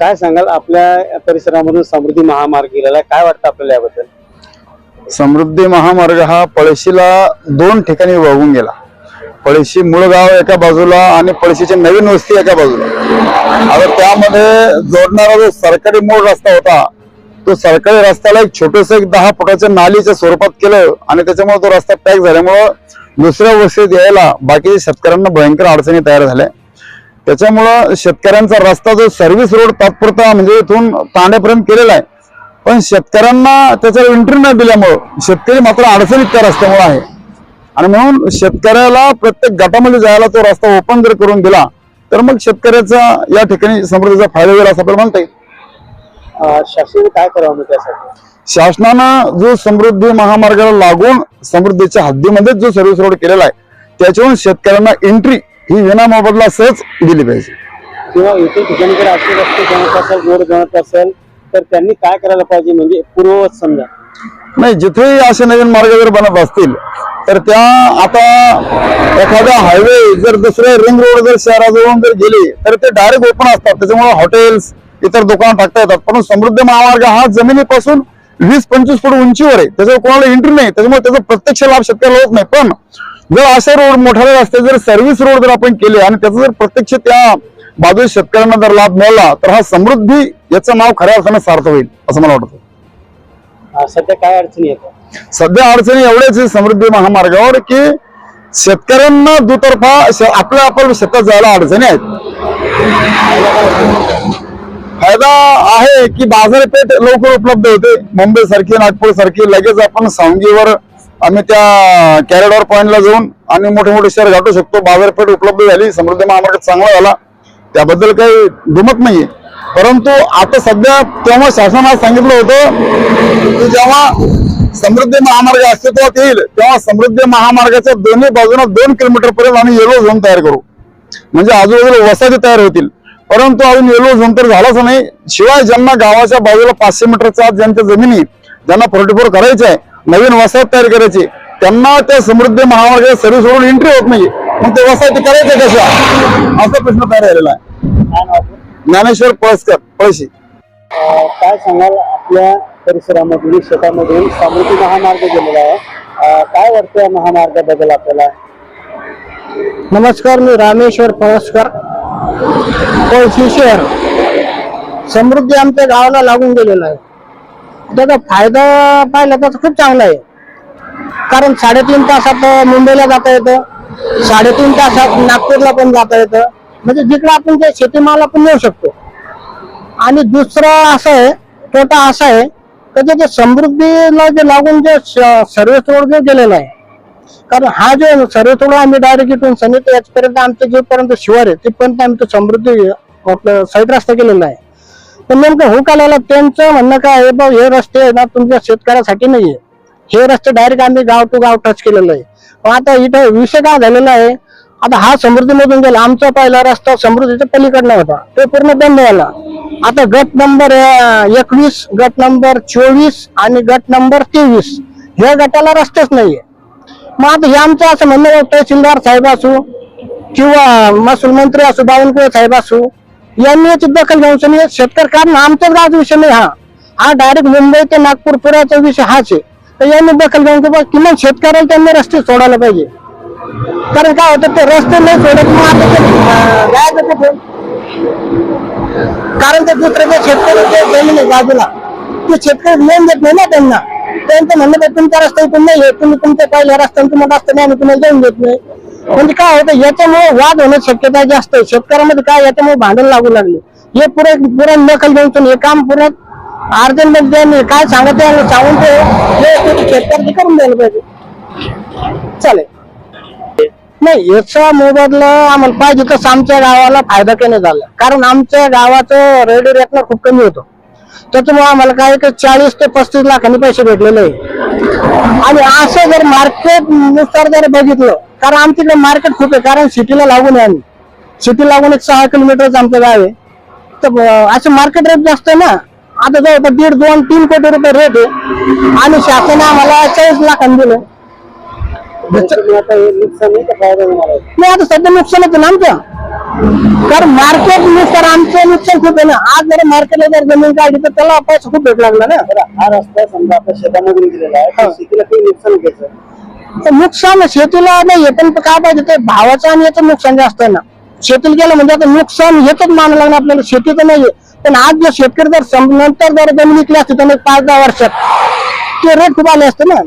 काय सांगाल आपल्या परिसरामधून समृद्धी महामार्ग गेलेला काय वाटतं आपल्याला याबद्दल? समृद्धी महामार्ग हा पळशीला दोन ठिकाणी वाहून गेला. पळशी मूळ गाव एका बाजूला आणि पळशीची नवीन वस्ती एका बाजूला. आता त्यामध्ये जोडणारा जो सरकारी मूळ रस्ता होता तो सरकारी रस्त्याला एक छोटस एक दहा फुटाच्या नालीच्या स्वरूपात केलं आणि त्याच्यामुळे तो रस्ता पॅक झाल्यामुळं दुसऱ्या वर्षी यायला बाकीच्या शेतकऱ्यांना भयंकर अडचणी तयार झाल्या. त्याच्यामुळं शेतकऱ्यांचा रस्ता जो सर्व्हिस रोड तात्पुरता म्हणजे इथून तांड्यापर्यंत केलेला आहे. पण शेतकऱ्यांना त्याच्यावर एंट्री न दिल्यामुळं शेतकरी मात्र अडचणीत त्या रस्त्यामुळे आहे. आणि म्हणून शेतकऱ्याला प्रत्येक गटामध्ये जायला तो रस्ता ओपन जर करून दिला तर मग शेतकऱ्याचा या ठिकाणी समृद्धीचा फायदा होईल असं आपल्याला म्हणता येईल. शासन काय करावं मग त्यासाठी? शासनानं जो समृद्धी महामार्गाला लागून समृद्धीच्या हद्दीमध्ये जो सर्व्हिस रोड केलेला आहे त्याच्यावरून शेतकऱ्यांना एंट्री ही विनामोबदला सहज दिली पाहिजे. किंवा इथे ठिकाणी जर असे रस्ते बनत असेल रोड बनत असेल तर त्यांनी काय करायला पाहिजे म्हणजे पूर्ववत समजा? नाही जिथेही असे नवीन मार्ग जर बनत असतील तर त्या आता एखादा हायवे जर दुसऱ्या रिंग रोड जर शहराजवळून जर गेले तर ते डायरेक्ट ओपन असतात. त्याच्यामुळे हॉटेल्स इतर दुकान टाकता येतात. पण समृद्धी महामार्ग हा जमिनीपासून वीस पंचवीस फूट उंचीवर आहे. त्याच्यावर कोणाला एंट्री नाही. त्याच्यामुळे त्याचा प्रत्यक्ष लाभ शेतकऱ्याला होत नाही. पण जर असे रोड मोठे रस्ते जर सर्व्हिस रोड जर आपण केले आणि त्याचा जर प्रत्यक्ष त्या बाजू शेतकऱ्यांना जर लाभ मिळाला तर हा समृद्धी याचं नाव खऱ्या अर्थानं सार्थ होईल असं मला वाटतं. सध्या काय अडचणी येतात सध्या अडचणी एवढ्याच आहे समृद्धी महामार्गावर की शेतकऱ्यांना दुतर्फा आपल्या आपण शेतात जायला अडचणी आहेत. फायदा आहे की बाजारपेठ लवकर उपलब्ध होते. मुंबई सारखी नागपूर सारखी लगेच आपण सांगीवर आम्ही त्या कॅरेडॉर पॉईंटला जाऊन आणि मोठे मोठे शहर गाठू शकतो. बाजारपेठ उपलब्ध झाली समृद्धी महामार्ग चांगला झाला. त्याबद्दल काही दुमत नाहीये. परंतु आता सध्या तेव्हा शासनाला सांगितलं होतं की जेव्हा समृद्धी महामार्ग अस्तित्वात येईल तेव्हा समृद्धी महामार्गाच्या दोन्ही बाजूने दोन किलोमीटर पर्यंत आम्ही येलो झोन तयार करू. म्हणजे आजूबाजूला वसाहती तयार होतील. परंतु अजून येलो झोन तर झालाच नाही. शिवाय ज्यांना गावाच्या बाजूला पाचशे मीटरच्या आत ज्यांच्या जमिनी ज्यांना फोर्टी फोर करायचे आहे नवीन वसाहत तयार करायची त्यांना त्या समृद्धी महामार्गाच्या सर्व्हिस सोडून एंट्री होत नाही मग ते वसाहती करायच्या कशा असा प्रश्न तयार झालेला आहे? ज्ञानेश्वर पळसकर पळशी. काय सांगाल? आपल्या परिसरामधून शेतामधून समृद्धी महामार्ग गेलेला आहे. अं, काय वाटतं या महामार्गाबद्दल आपल्याला? नमस्कार मी रामेश्वर पळसकर. पळशी शहर समृद्धी आमच्या गावाला लागून गेलेला आहे. त्याचा फायदा पाहिला तर खूप चांगला आहे. कारण साडेतीन तासात मुंबईला जाता येतं. साडेतीन तासात नागपूरला पण जाता येतं. म्हणजे जिकडे आपण ते शेतीमाल आपण नेऊ शकतो. आणि दुसरं असं आहे तोटा असा आहे की त्याच्या जे समृद्धीला जे लागून जे सर्व्हिस रोड जे गेलेला आहे कारण हा जो सर्व थोडा आम्ही डायरेक्ट इथून सनित याचपर्यंत आमचं जेपर्यंत शिवार आहे तिथपर्यंत आम्ही तो समृद्धी आपलं साईड रस्ता केलेला आहे. पण नेमकं हो त्यांचं म्हणणं काय आहे? बा हे रस्ते आहे ना तुमच्या शेतकऱ्यासाठी नाहीये. हे रस्ते डायरेक्ट आम्ही गाव टू गाव टच केलेलं आहे. पण आता इथं विषय काय झालेला आहे? आता हा समृद्धीमधून गेला. आमचा पहिला रस्ता समृद्धीच्या पलीकडनं होता. तो पूर्ण बंद झाला. आता गट नंबर एकवीस गट नंबर चोवीस आणि गट नंबर तेवीस. ह्या गटाला रस्तेच नाहीये. मग आता हे आमचं असं म्हणणं आहे, तहसीलदार साहेब असू किंवा महसूल मंत्री असू बावनकुळे साहेब असू यांनी याची दखल घेऊन सनी शेतकरी कारण आमचाच आज विषय नाही हा. हा डायरेक्ट मुंबई ते नागपूर पुण्याचा विषय हाच आहे. तर यांनी दखल घेऊन की बा किमान शेतकऱ्याला त्यांनी रस्ते सोडायला पाहिजे. कारण काय होतं ते रस्ते नाही सोडत मग आता ते अं, जायचं कुठे कारण ते दुसरे जे शेतकरी जमीन आहे बाजूला ते शेतकरी लोन देत नाही ना त्यांना. त्यांचं म्हणणं तर तुमच्या रस्ता इथून नाही आहे तुम्ही तुमच्या पहिल्या रस्त्याने तुम्हाला रस्ता नाही आम्ही तुम्हाला जाऊन देत नाही. म्हणजे काय होतं याच्यामुळे वाद होण्याची शक्यता जास्त आहे. शेतकऱ्यामध्ये काय याच्यामुळे भांडण लागू लागले. हे पुरे पुरे दखल घेऊन हे काम पुरे अर्जंट म्हणजे मध्ये काय सांगत आहे सांगून ते हे शेतकऱ्याचे करून द्यायला पाहिजे. चालेल. नाही याचा मोबदला आम्हाला पाहिजे तसं आमच्या गावाला फायदा काही नाही झाला. कारण आमच्या गावाचं रेडी रेटला खूप कमी होतं. त्याच्यामुळे आम्हाला काय एक चाळीस ते पस्तीस लाखांनी पैसे भेटलेले आहे. आणि असं जर मार्केटनुसार जर बघितलं कारण आमच्याकडे मार्केट खूप आहे कारण सिटीला लागून आहे आम्ही. सिटी लागून एक सहा किलोमीटरच आमचं गाव आहे. तर असं मार्केट रेट जास्त आहे ना आता जवळपास दीड दोन तीन कोटी रुपये रेट आहे. आणि शासनाने आम्हाला चाळीस लाखांनी दिलं. नाही आता सध्या नुकसानच आहे ना आमचं. कारण मार्केटनुसार आमचं नुकसान खूप आहे ना. आज जर मार्केटला जर जमीन काढली तर त्याला पैसा खूप भेट लागला ना. हा रस्ता समजा आपल्या शेतामधून गेलेला आहे तर शेतीला काही नुकसान घ्यायचं तर नुकसान शेतीला नाहीये पण काय पाहिजे ते भावाचं आणि याचं नुकसान जास्त आहे ना. शेतीला गेलं म्हणजे आता नुकसान हेच मानावं लागणार आपल्याला. शेतीचं नाहीये. पण आज जर शेतकरी जर नंतर जर जमीन विकली असते तर एक पाच दहा वर्षात ते रेट खूप आले असते ना.